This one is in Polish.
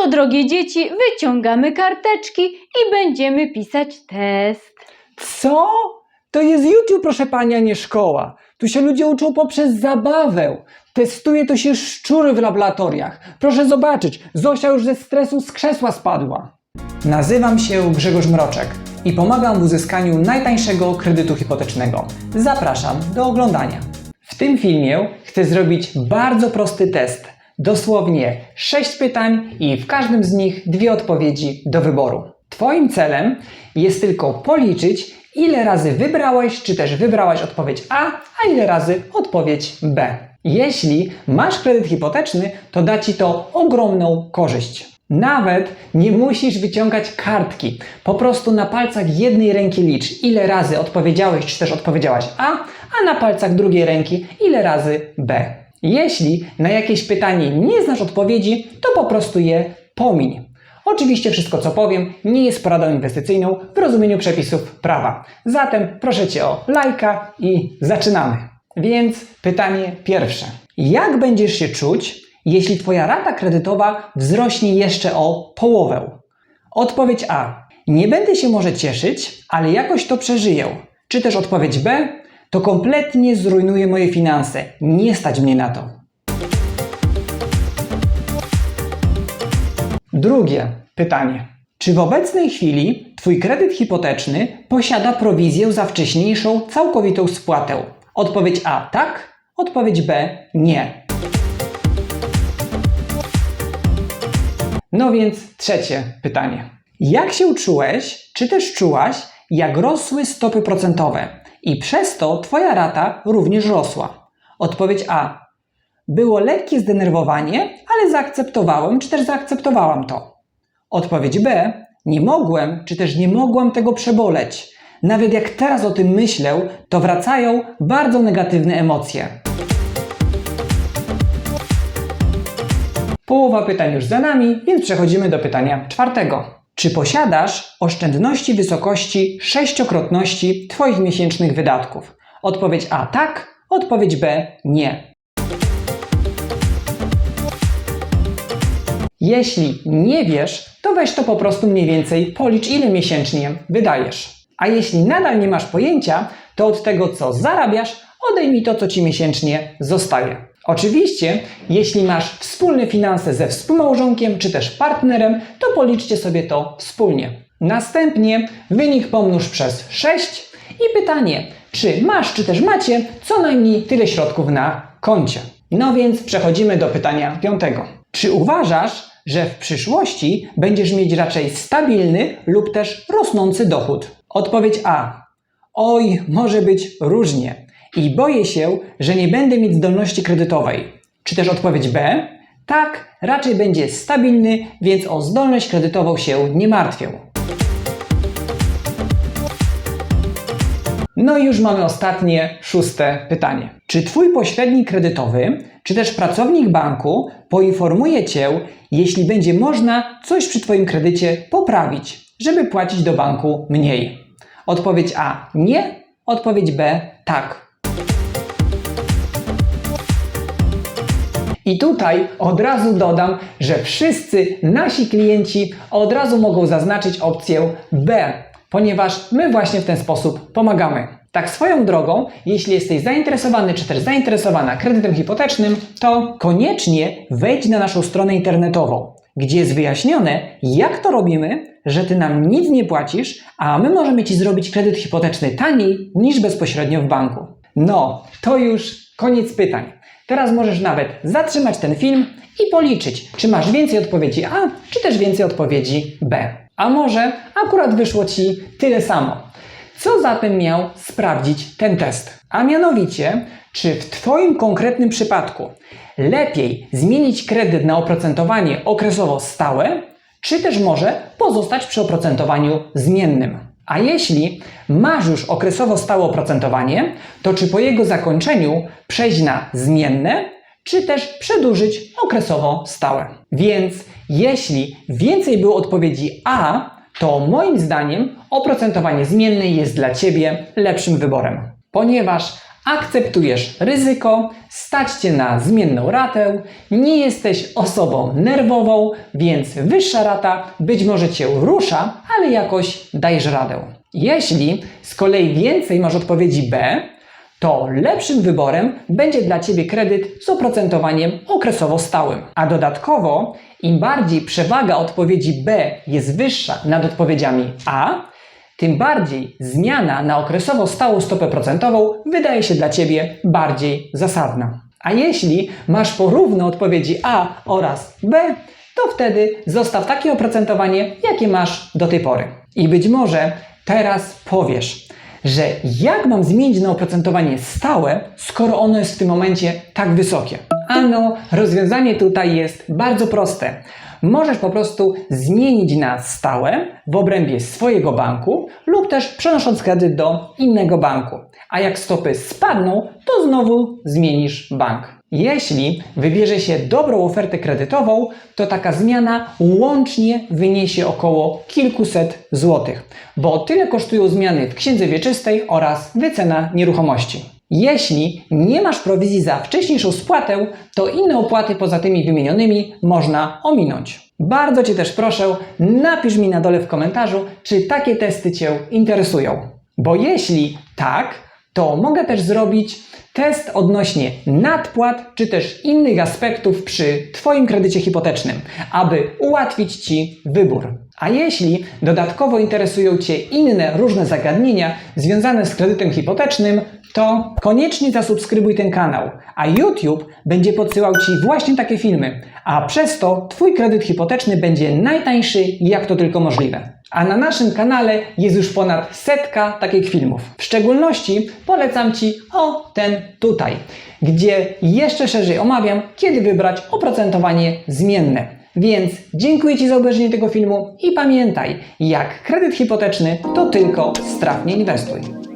Oto, drogie dzieci, wyciągamy karteczki i będziemy pisać test. Co? To jest YouTube, proszę pani, a nie szkoła. Tu się ludzie uczą poprzez zabawę. Testuje to się szczury w laboratoriach. Proszę zobaczyć, Zosia już ze stresu z krzesła spadła. Nazywam się Grzegorz Mroczek i pomagam w uzyskaniu najtańszego kredytu hipotecznego. Zapraszam do oglądania. W tym filmie chcę zrobić bardzo prosty test. Dosłownie 6 pytań i w każdym z nich dwie odpowiedzi do wyboru. Twoim celem jest tylko policzyć, ile razy wybrałeś, czy też wybrałaś odpowiedź A, a ile razy odpowiedź B. Jeśli masz kredyt hipoteczny, to da Ci to ogromną korzyść. Nawet nie musisz wyciągać kartki. Po prostu na palcach jednej ręki licz, ile razy odpowiedziałeś, czy też odpowiedziałaś A, a na palcach drugiej ręki, ile razy B. Jeśli na jakieś pytanie nie znasz odpowiedzi, to po prostu je pomiń. Oczywiście wszystko co powiem nie jest poradą inwestycyjną w rozumieniu przepisów prawa. Zatem proszę Cię o lajka i zaczynamy. Więc pytanie pierwsze. Jak będziesz się czuć, jeśli Twoja rata kredytowa wzrośnie jeszcze o połowę? Odpowiedź A. Nie będę się może cieszyć, ale jakoś to przeżyję. Czy też odpowiedź B. To kompletnie zrujnuje moje finanse. Nie stać mnie na to. Drugie pytanie. Czy w obecnej chwili Twój kredyt hipoteczny posiada prowizję za wcześniejszą całkowitą spłatę? Odpowiedź A tak, odpowiedź B nie. No więc trzecie pytanie. Jak się czułeś, czy też czułaś, jak rosły stopy procentowe i przez to Twoja rata również rosła? Odpowiedź A. Było lekkie zdenerwowanie, ale zaakceptowałem, czy też zaakceptowałam to. Odpowiedź B. Nie mogłem, czy też nie mogłam tego przeboleć. Nawet jak teraz o tym myślę, to wracają bardzo negatywne emocje. Połowa pytań już za nami, więc przechodzimy do pytania czwartego. Czy posiadasz oszczędności wysokości sześciokrotności Twoich miesięcznych wydatków? Odpowiedź A tak, odpowiedź B nie. Jeśli nie wiesz, to weź to po prostu mniej więcej policz, ile miesięcznie wydajesz. A jeśli nadal nie masz pojęcia, to od tego, co zarabiasz, odejmij to, co ci miesięcznie zostaje. Oczywiście, jeśli masz wspólne finanse ze współmałżonkiem czy też partnerem, to policzcie sobie to wspólnie. Następnie wynik pomnóż przez 6 i pytanie, czy masz czy też macie co najmniej tyle środków na koncie. No więc przechodzimy do pytania piątego. Czy uważasz, że w przyszłości będziesz mieć raczej stabilny lub też rosnący dochód? Odpowiedź A. Oj, może być różnie. I boję się, że nie będę mieć zdolności kredytowej. Czy też odpowiedź B? Tak, raczej będzie stabilny, więc o zdolność kredytową się nie martwię. No i już mamy ostatnie, szóste pytanie. Czy Twój pośrednik kredytowy, czy też pracownik banku poinformuje Cię, jeśli będzie można coś przy Twoim kredycie poprawić, żeby płacić do banku mniej? Odpowiedź A nie, odpowiedź B tak. I tutaj od razu dodam, że wszyscy nasi klienci od razu mogą zaznaczyć opcję B, ponieważ my właśnie w ten sposób pomagamy. Tak swoją drogą, jeśli jesteś zainteresowany czy też zainteresowana kredytem hipotecznym, to koniecznie wejdź na naszą stronę internetową, gdzie jest wyjaśnione, jak to robimy, że ty nam nic nie płacisz, a my możemy ci zrobić kredyt hipoteczny taniej niż bezpośrednio w banku. No, to już koniec pytań. Teraz możesz nawet zatrzymać ten film i policzyć, czy masz więcej odpowiedzi A, czy też więcej odpowiedzi B. A może akurat wyszło Ci tyle samo. Co zatem miał sprawdzić ten test? A mianowicie, czy w Twoim konkretnym przypadku lepiej zmienić kredyt na oprocentowanie okresowo stałe, czy też może pozostać przy oprocentowaniu zmiennym? A jeśli masz już okresowo stałe oprocentowanie, to czy po jego zakończeniu przejść na zmienne, czy też przedłużyć okresowo stałe? Więc jeśli więcej było odpowiedzi A, to moim zdaniem oprocentowanie zmienne jest dla Ciebie lepszym wyborem. Ponieważ akceptujesz ryzyko, stać cię na zmienną ratę, nie jesteś osobą nerwową, więc wyższa rata być może cię rusza, ale jakoś dajesz radę. Jeśli z kolei więcej masz odpowiedzi B, to lepszym wyborem będzie dla Ciebie kredyt z oprocentowaniem okresowo stałym. A dodatkowo, im bardziej przewaga odpowiedzi B jest wyższa nad odpowiedziami A, tym bardziej zmiana na okresowo stałą stopę procentową wydaje się dla Ciebie bardziej zasadna. A jeśli masz porówno odpowiedzi A oraz B, to wtedy zostaw takie oprocentowanie, jakie masz do tej pory. I być może teraz powiesz, że jak mam zmienić na oprocentowanie stałe, skoro ono jest w tym momencie tak wysokie? Ano, rozwiązanie tutaj jest bardzo proste. Możesz po prostu zmienić na stałe w obrębie swojego banku lub też przenosząc kredyt do innego banku. A jak stopy spadną, to znowu zmienisz bank. Jeśli wybierze się dobrą ofertę kredytową, to taka zmiana łącznie wyniesie około kilkuset złotych, bo tyle kosztują zmiany w księdze wieczystej oraz wycena nieruchomości. Jeśli nie masz prowizji za wcześniejszą spłatę, to inne opłaty poza tymi wymienionymi można ominąć. Bardzo Cię też proszę, napisz mi na dole w komentarzu, czy takie testy Cię interesują. Bo jeśli tak, to mogę też zrobić test odnośnie nadpłat czy też innych aspektów przy Twoim kredycie hipotecznym, aby ułatwić Ci wybór. A jeśli dodatkowo interesują Cię inne różne zagadnienia związane z kredytem hipotecznym, to koniecznie zasubskrybuj ten kanał, a YouTube będzie podsyłał Ci właśnie takie filmy, a przez to Twój kredyt hipoteczny będzie najtańszy jak to tylko możliwe. A na naszym kanale jest już ponad setka takich filmów. W szczególności polecam Ci o ten tutaj, gdzie jeszcze szerzej omawiam, kiedy wybrać oprocentowanie zmienne. Więc dziękuję Ci za obejrzenie tego filmu i pamiętaj, jak kredyt hipoteczny to tylko strawnie inwestuj.